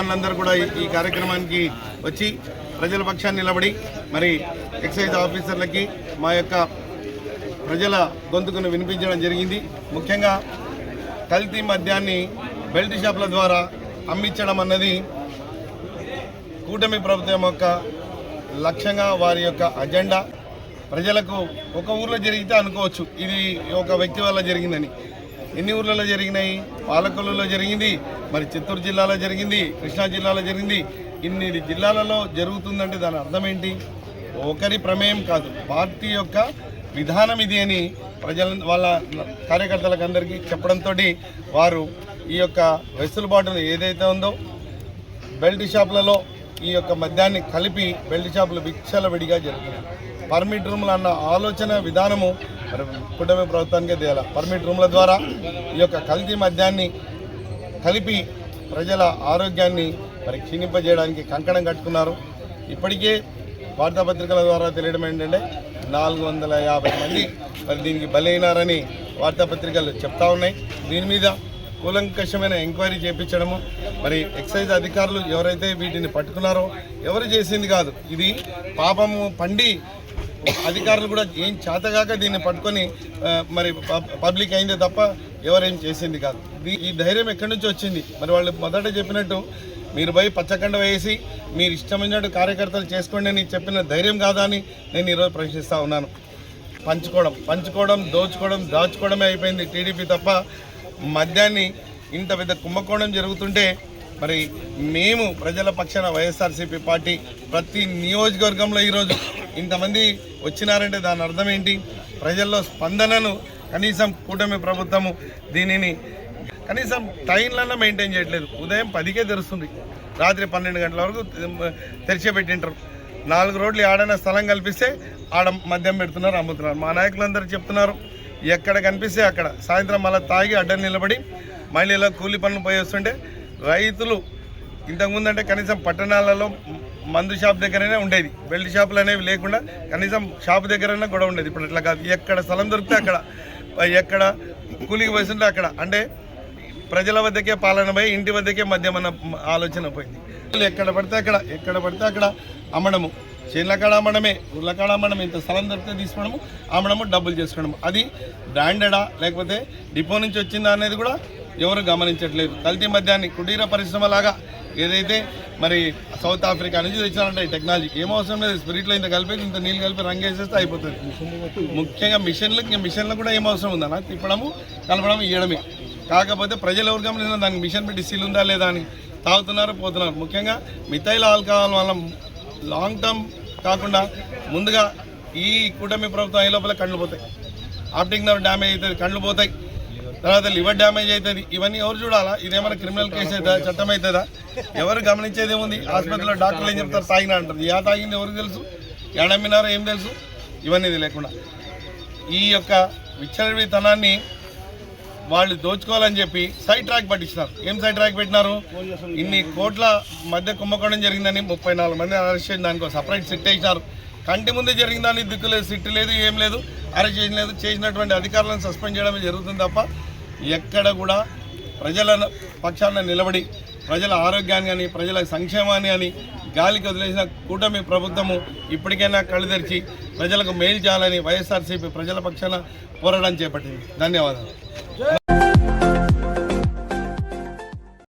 యజమానులందరూ కూడా ఈ- ఈ కార్యక్రమానికి వచ్చి ప్రజల పక్షాన్ని నిలబడి మరి ఎక్సైజ్ ఆఫీసర్లకి మా యొక్క ప్రజల గొంతుకును వినిపించడం జరిగింది. ముఖ్యంగా కల్తీ మద్యాన్ని బెల్ట్ షాపుల ద్వారా అమ్మించడం అన్నది కూటమి ప్రభుత్వం యొక్క లక్ష్యంగా వారి యొక్క అజెండా. ప్రజలకు ఒక ఊర్లో జరిగితే అనుకోవచ్చు. ఇది ఒక వ్యక్తి వల్ల జరిగిందని. ఎన్ని ఊర్లలో జరిగినాయి? పాలకొల్లులో జరిగింది మరి చిత్తూరు జిల్లాలో జరిగింది కృష్ణా జిల్లాలో జరిగింది. ఇన్ని జిల్లాలలో జరుగుతుందంటే దాని అర్థం ఏంటి? ఒకరి ప్రమేయం కాదు. పార్టీ యొక్క విధానం ఇది అని ప్రజల వాళ్ళ కార్యకర్తలకు అందరికీ చెప్పడంతో వారు ఈ యొక్క వెసులుబాటును ఏదైతే ఉందో బెల్ట్ షాపులలో ఈ యొక్క మద్యాన్ని కలిపి బెల్ట్ షాపులు విచ్చలవిడిగా జరుగుతున్నాయి పర్మిట్ రూములు అన్న ఆలోచన విధానము మరి కుటుంబ ప్రభుత్వానికే తేయాలి? పర్మిట్ రూమ్ల ద్వారా ఈ యొక్క కల్తీ మద్యాన్ని కలిపి ప్రజల ఆరోగ్యాన్ని మరి క్షీణింపజేయడానికి కంకణం కట్టుకున్నారు. ఇప్పటికే వార్తాపత్రికల ద్వారా తెలియడం ఏంటంటే నాలుగు వందల యాభై మంది మరి దీనికి బలైనారని వార్తాపత్రికలు చెప్తా ఉన్నాయి. దీని మీద కూలంకషమైన ఎంక్వైరీ చేపించడము మరి ఎక్సైజ్ అధికారులు ఎవరైతే వీటిని పట్టుకున్నారో ఎవరు చేసింది కాదు. ఇది పాపము పండి అధికారులు కూడా ఏం చేతగాక దీన్ని పట్టుకొని మరి పబ్- పబ్లిక్ అయిందే తప్ప ఎవరేం చేసింది కాదు. ఈ ధైర్యం ఎక్కడి నుంచి వచ్చింది? మరి వాళ్ళు మొదట చెప్పినట్టు మీరు పోయి పచ్చకండ వేసి మీరు ఇష్టమైనట్టు కార్యకర్తలు చేసుకోండి అని చెప్పిన ధైర్యం కాదా అని నేను ఈరోజు ప్రశ్నిస్తూ ఉన్నాను. పంచుకోవడం పంచుకోవడం దోచుకోవడం దాచుకోవడమే అయిపోయింది టీడీపీ తప్ప మద్యాన్ని ఇంత పెద్ద కుంభకోణం జరుగుతుంటే మరి మేము ప్రజల పక్షాన వైఎస్ఆర్సీపీ పార్టీ ప్రతి నియోజకవర్గంలో ఈరోజు ఇంతమంది వచ్చినారంటే దాని అర్థం ఏంటి? ప్రజల్లో స్పందనను కనీసం కూటమి ప్రభుత్వము దీనిని కనీసం టైంలన్నా మెయింటైన్ చేయట్లేదు. ఉదయం పదికే తెరుస్తుంది. రాత్రి పన్నెండు గంటల వరకు తెరిచిపెట్టింటారు. నాలుగు రోడ్లు ఆడైనా స్థలం కల్పిస్తే ఆడ మద్యం పెడుతున్నారు అమ్ముతున్నారు. మా నాయకులందరూ చెప్తున్నారు ఎక్కడ కనిపిస్తే అక్కడ. సాయంత్రం మళ్ళీ తాగి అడ్డం నిలబడి మళ్ళీ ఇలా కూలి పనులు పోయి వస్తుంటే రైతులు ఇంతకుముందు అంటే కనీసం పట్టణాలలో మందు షాప్ దగ్గరనే ఉండేది. బెల్ట్ షాపులు అనేవి లేకుండా కనీసం షాప్ దగ్గరనే కూడా ఉండేది. ఇప్పుడు అట్లా కాదు. ఎక్కడ స్థలం దొరికితే అక్కడ ఎక్కడ కూలికి పోయిస్తుంటే అక్కడ. అంటే ప్రజల వద్దకే పాలన పోయి ఇంటి వద్దకే మద్యం అన్న ఆలోచన పోయింది. ఎక్కడ పడితే అక్కడ ఎక్కడ పడితే అక్కడ అమ్మడము. చేనుల కాడ అమ్మడమే ఉర్లకాడ కాడ అమ్మడం ఇంత స్థలం దొరికితే తీసుకోవడము అమ్మడము డబ్బులు చేసుకోవడము అది బ్రాండెడా లేకపోతే డిపో నుంచి వచ్చిందా అనేది కూడా ఎవరు గమనించట్లేదు. కల్తీ మద్యాన్ని కుటీర పరిశ్రమ లాగా ఏదైతే మరి సౌత్ ఆఫ్రికా నుంచి తెచ్చారంటే ఈ టెక్నాలజీ ఏం అవసరం లేదు. స్పిరిట్లో ఇంత కలిపి ఇంత నీళ్ళు కలిపి రంగు వేసేస్తే అయిపోతుంది. ముఖ్యంగా మిషన్లు ఇంకా మిషన్లు కూడా ఏం అవసరం ఉందన్న? తిప్పడము కలపడం ఇవ్వడమే కాకపోతే ప్రజలు ఎవరు గమనించిన దానికి మిషన్ పెట్టి సీల్ ఉందా లేదా అని తాగుతున్నారు పోతున్నారు. ముఖ్యంగా మిథైల్ ఆల్కహాల్ వల్ల లాంగ్ టర్మ్ కాకుండా ముందుగా ఈ కూటమి ప్రభుత్వం అయ్యే లోపల కళ్ళు పోతాయి. ఆప్టిక్ నర్వ్ డ్యామేజ్ అవుతుంది కళ్ళు పోతాయి. తర్వాత లివర్ డ్యామేజ్ అవుతుంది ఇవన్నీ ఎవరు చూడాలా? ఇదేమైనా క్రిమినల్ కేసు అవుతుందా చట్టం అవుతుందా ఎవరు గమనించేది ఏముంది? ఆసుపత్రిలో డాక్టర్లు ఏం చెప్తారు? తాగినా అంటారు. యా తాగింది ఎవరికి తెలుసు? ఎడమ్మినారో ఏం తెలుసు? ఇవన్నీ లేకుండా. ఈ యొక్క విచ్చలవితనాన్ని వాళ్ళు దోచుకోవాలని చెప్పి సైడ్ ట్రాక్ పట్టించినారు. ఏం సైడ్ ట్రాక్ పెట్టినారు? ఇన్ని కోట్ల మధ్య కుంభకోణం జరిగిందని ముప్పై నాలుగు మంది అరెస్ట్ చేసిన దానికి సపరేట్ సిట్ వేసినారు. కంటి ముందు జరిగిందని దిక్కు లేదు సిట్ లేదు ఏం లేదు అరెస్ట్ చేయలేదు చేసినటువంటి అధికారులను సస్పెండ్ చేయడమే జరుగుతుంది తప్ప ఎక్కడ కూడా ప్రజల పక్షాన నిలబడి ప్రజల ఆరోగ్యాన్ని కానీ ప్రజల సంక్షేమాన్ని అని గాలికి వదిలేసిన కూటమి ప్రభుత్వము ఇప్పటికైనా కళ్ళు తెరిచి ప్రజలకు మేలు చేయాలని వైఎస్ఆర్సీపీ ప్రజల పక్షాన పోరాటం చేపట్టింది. ధన్యవాదాలు.